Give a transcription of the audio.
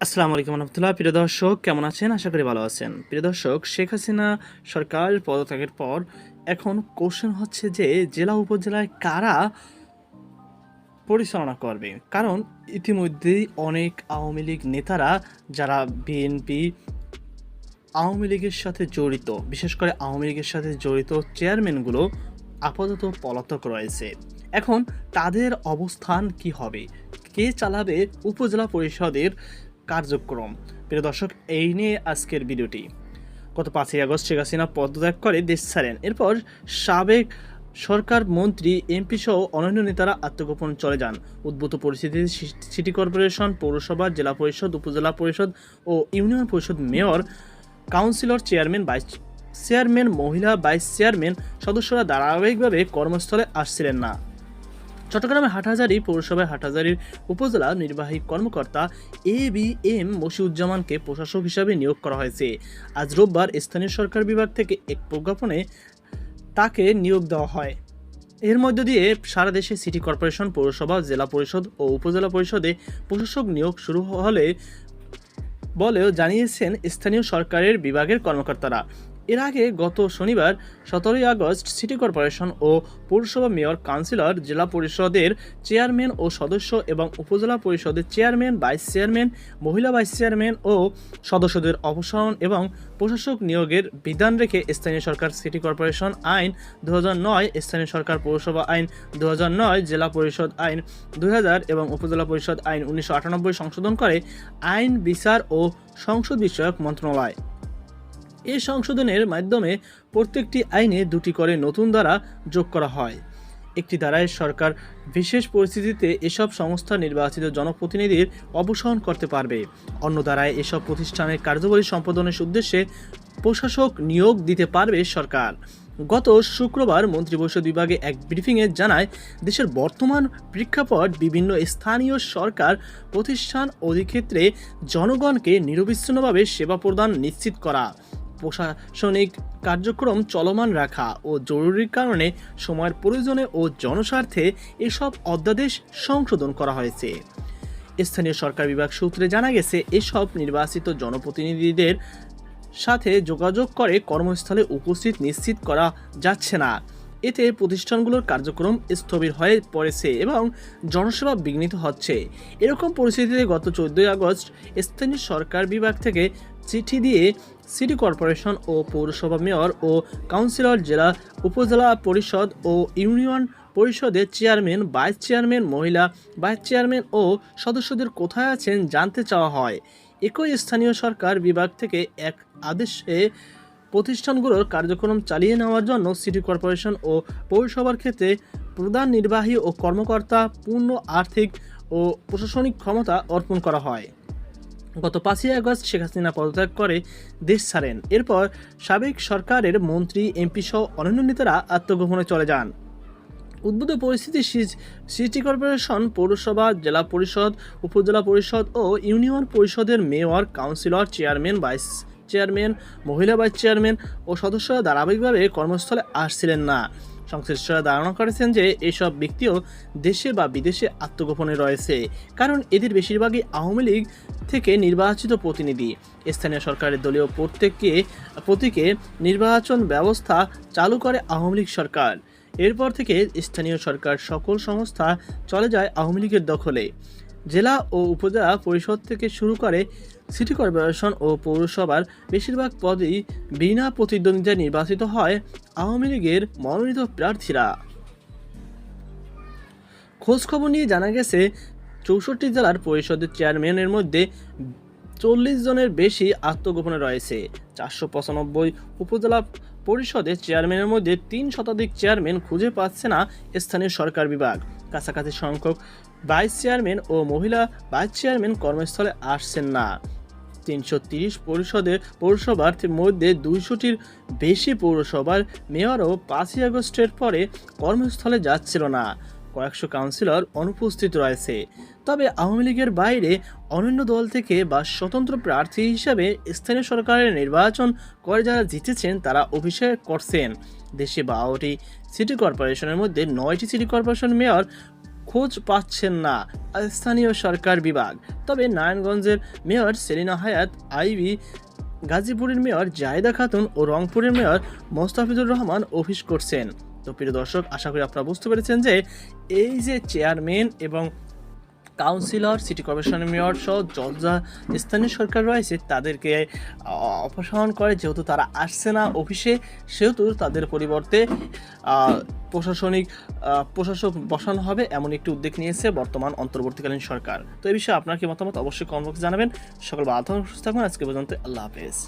আসসালামু আলাইকুম রহমতুল্লাহ। প্রিয় দর্শক, কেমন আছেন? আশা করি ভালো আছেন। প্রিয় দর্শক, শেখ হাসিনা সরকার পদত্যাগের পর এখন কোশ্চেন হচ্ছে যে, জেলা উপজেলায় কারা পরিচালনা করবে? কারণ ইতিমধ্যেই অনেক আওয়ামী লীগ নেতারা, যারা বিএনপি, আওয়ামী লীগের সাথে জড়িত, বিশেষ করে আওয়ামী লীগের সাথে জড়িত চেয়ারম্যানগুলো আপাতত পলাতক রয়েছে। এখন তাদের অবস্থান কি হবে? কে চালাবে উপজেলা পরিষদের কার্যক্রম। প্রিয় দর্শক, এই নিয়ে আজকের ভিডিওটি। গত পাঁচই আগস্ট শেখ হাসিনা পদত্যাগ করে দেশ ছাড়েন। এরপর সাবেক সরকার মন্ত্রী, এমপি সহ অন্যান্য নেতারা আত্মগোপন চলে যান। উদ্ভূত পরিস্থিতিতে সিটি কর্পোরেশন, পৌরসভা, জেলা পরিষদ, উপজেলা পরিষদ ও ইউনিয়ন পরিষদ mayor, councillor, chairman, vice chairman, মহিলা ভাইস চেয়ারম্যান সদস্যরা ধারাবাহিকভাবে কর্মস্থলে আসছিলেন না। চট্টগ্রামের হাটহাজারী পৌরসভায় হাটহাজারীর উপজেলা নির্বাহী কর্মকর্তা এ বি এম মশিউজ্জামানকে প্রশাসক হিসাবে নিয়োগ করা হয়েছে। আজ রোববার স্থানীয় সরকার বিভাগ থেকে এক প্রজ্ঞাপনে তাকে নিয়োগ দেওয়া হয়। এর মধ্য দিয়ে সারা দেশে সিটি কর্পোরেশন, পৌরসভা, জেলা পরিষদ ও উপজেলা পরিষদে প্রশাসক নিয়োগ শুরু হলে বলেও জানিয়েছেন স্থানীয় সরকারের বিভাগের কর্মকর্তারা। এর আগে গত শনিবার সতেরোই আগস্ট সিটি কর্পোরেশন ও পৌরসভা মেয়র কাউন্সিলর, জেলা পরিষদের চেয়ারম্যান ও সদস্য এবং উপজেলা পরিষদের চেয়ারম্যান, ভাইস চেয়ারম্যান, মহিলা ভাইস চেয়ারম্যান ও সদস্যদের অপসারণ এবং প্রশাসক নিয়োগের বিধান রেখে স্থানীয় সরকার সিটি কর্পোরেশন আইন দু নয়, স্থানীয় সরকার পৌরসভা আইন দু জেলা পরিষদ আইন দু হাজার এবং উপজেলা পরিষদ আইন উনিশশো আটানব্বই সংশোধন করে আইন, বিচার ও সংসদ বিষয়ক মন্ত্রণালয়। এই সংশোধনের মাধ্যমে প্রত্যেকটি আইনে দুটি করে নতুন ধারা যোগ করা হয়। একটি ধারায় সরকার বিশেষ পরিস্থিতিতে এসব সংস্থা নির্বাচিত জনপ্রতিনিধির অপসারণ করতে পারবে। অন্য ধারায় এসব প্রতিষ্ঠানের কার্যকরী সম্পাদনের উদ্দেশ্যে প্রশাসক নিয়োগ দিতে পারবে সরকার। গত শুক্রবার মন্ত্রিপরিষদ বিভাগে এক ব্রিফিংয়ে জানায়, দেশের বর্তমান প্রেক্ষাপট বিভিন্ন স্থানীয় সরকার প্রতিষ্ঠান অধিক্ষেত্রে জনগণকে নিরবিচ্ছিন্নভাবে সেবা প্রদান নিশ্চিত করা। প্রশাসনিক কার্যক্রম চলমান রাখা ও জরুরি কারণে সময়ের প্রয়োজনে ও জনস্বার্থে এসব অধ্যাদেশ সংশোধন করা হয়েছে। স্থানীয় সরকার বিভাগ সূত্রে জানা গেছে, এসব নির্বাচিত জনপ্রতিনিধিদের সাথে যোগাযোগ করে কর্মস্থলে উপস্থিত নিশ্চিত করা যাচ্ছে না। এতে প্রতিষ্ঠানগুলোর কার্যক্রম স্থবির হয়ে পড়েছে এবং জনসেবা বিঘ্নিত হচ্ছে। এরকম পরিস্থিতিতে গত চোদ্দই আগস্ট স্থানীয় সরকার বিভাগ থেকে চিঠি দিয়ে সিটি কর্পোরেশন ও পৌরসভা মেয়র ও কাউন্সিলর জেলা, উপজেলা পরিষদ ও ইউনিয়ন পরিষদের চেয়ারম্যান, ভাইস চেয়ারম্যান, মহিলা, ভাইস চেয়ারম্যান ও সদস্যদের কোথায় আছেন জানতে চাওয়া হয়। একই স্থানীয় সরকার বিভাগ থেকে এক আদেশে প্রতিষ্ঠানগুলোর কার্যক্রম চালিয়ে নেওয়ার জন্য সিটি কর্পোরেশন ও পৌরসভার ক্ষেত্রে প্রধান নির্বাহী ও কর্মকর্তা পূর্ণ আর্থিক ও প্রশাসনিক ক্ষমতা অর্পণ করা হয়। গত পাঁচই আগস্ট শেখ হাসিনা পদত্যাগ করে দেশ ছাড়েন। এরপর সাবেক সরকারের মন্ত্রী, এমপি সহ অন্যান্য নেতারা আত্মগোপনে চলে যান। উদ্ভূত পরিস্থিতি সিটি কর্পোরেশন, পৌরসভা, জেলা পরিষদ, উপজেলা পরিষদ ও ইউনিয়ন পরিষদের mayor, councillor, chairman, vice chairman, মহিলা ভাইস চেয়ারম্যান ও সদস্যরা ধারাবাহিকভাবে কর্মস্থলে আসছিলেন না। সংশ্লিষ্টরা ধারণা করেছেন যে এসব ব্যক্তিও দেশে বা বিদেশে আত্মগোপনে রয়েছে, কারণ এদের বেশিরভাগই আওয়ামী লীগ থেকে নির্বাচিত প্রতিনিধি। স্থানীয় সরকারের দলীয় প্রত্যেককে, প্রতীকে নির্বাচন ব্যবস্থা চালু করে আওয়ামী লীগ সরকার। এরপর থেকে স্থানীয় সরকার সকল সংস্থা চলে যায় আওয়ামী লীগের দখলে। জেলা ও উপজেলা পরিষদ থেকে শুরু করে সিটি কর্পোরেশন ও পৌরসভার বেশিরভাগ পদেই বিনা প্রতিদ্বন্দ্বিতায় নির্বাচিত হয় আওয়ামী লীগের মনোনীত প্রার্থীরা। খোঁজ খবর নিয়ে জানা গেছে, চৌষট্টি জেলার পরিষদের চেয়ারম্যানের মধ্যে চল্লিশ জনের বেশি আত্মগোপনে রয়েছে। চারশো পঁচানব্বই উপজেলা পরিষদের চেয়ারম্যানের মধ্যে তিন শতাধিক চেয়ারম্যান খুঁজে পাচ্ছে না স্থানীয় সরকার বিভাগ। কাছাকাছি সংখ্যক ভাইস চেয়ারম্যান ও মহিলা ভাইস চেয়ারম্যান কর্মস্থলে আসছেন না। তিনশো তিরিশ পরিষদের পৌরসভার মধ্যে দুইশোটির বেশি পৌরসভার মেয়রও পাঁচই আগস্টের পরে কর্মস্থলে যাচ্ছিল না। কয়েকশো কাউন্সিলর অনুপস্থিত রয়েছে। তবে আওয়ামী লীগের বাইরে অন্যান্য দল থেকে বা স্বতন্ত্র প্রার্থী হিসাবে স্থানীয় সরকারের নির্বাচন করে যারা জিতেছেন, তারা অভিষেক করছেন। দেশে বারোটি সিটি কর্পোরেশনের মধ্যে নয়টি সিটি কর্পোরেশন মেয়র খোঁজ পাচ্ছেন না। স্থানীয় সরকার বিভাগ। তবে নারায়ণগঞ্জের মেয়র সেলিনা হায়াত, আইবি, গাজীপুরের মেয়র জায়েদা খাতুন ও রংপুরের মেয়র মোস্তাফিজুর রহমান অফিস করছেন। তো প্রিয় দর্শক, আশা করি আপনারা বুঝতে পেরেছেন যে এই যে চেয়ারম্যান এবং কাউন্সিলর, সিটি কর্পোরেশনের মেয়র সহ যা স্থানীয় সরকার রয়েছে তাদেরকে অপসারণ করে। যেহেতু তারা আসছে না অফিসে, সেহেতু তাদের পরিবর্তে প্রশাসনিক প্রশাসক বসানো হবে এমন একটি উদ্যোগ নিয়েছে বর্তমান অন্তর্বর্তীকালীন সরকার। তো এই বিষয়ে আপনার কি মতামত অবশ্যই কমবক্সে জানাবেন। সকল বাধা সুস্থ থাকুন। আজকে পর্যন্ত আল্লাহ হাফেজ।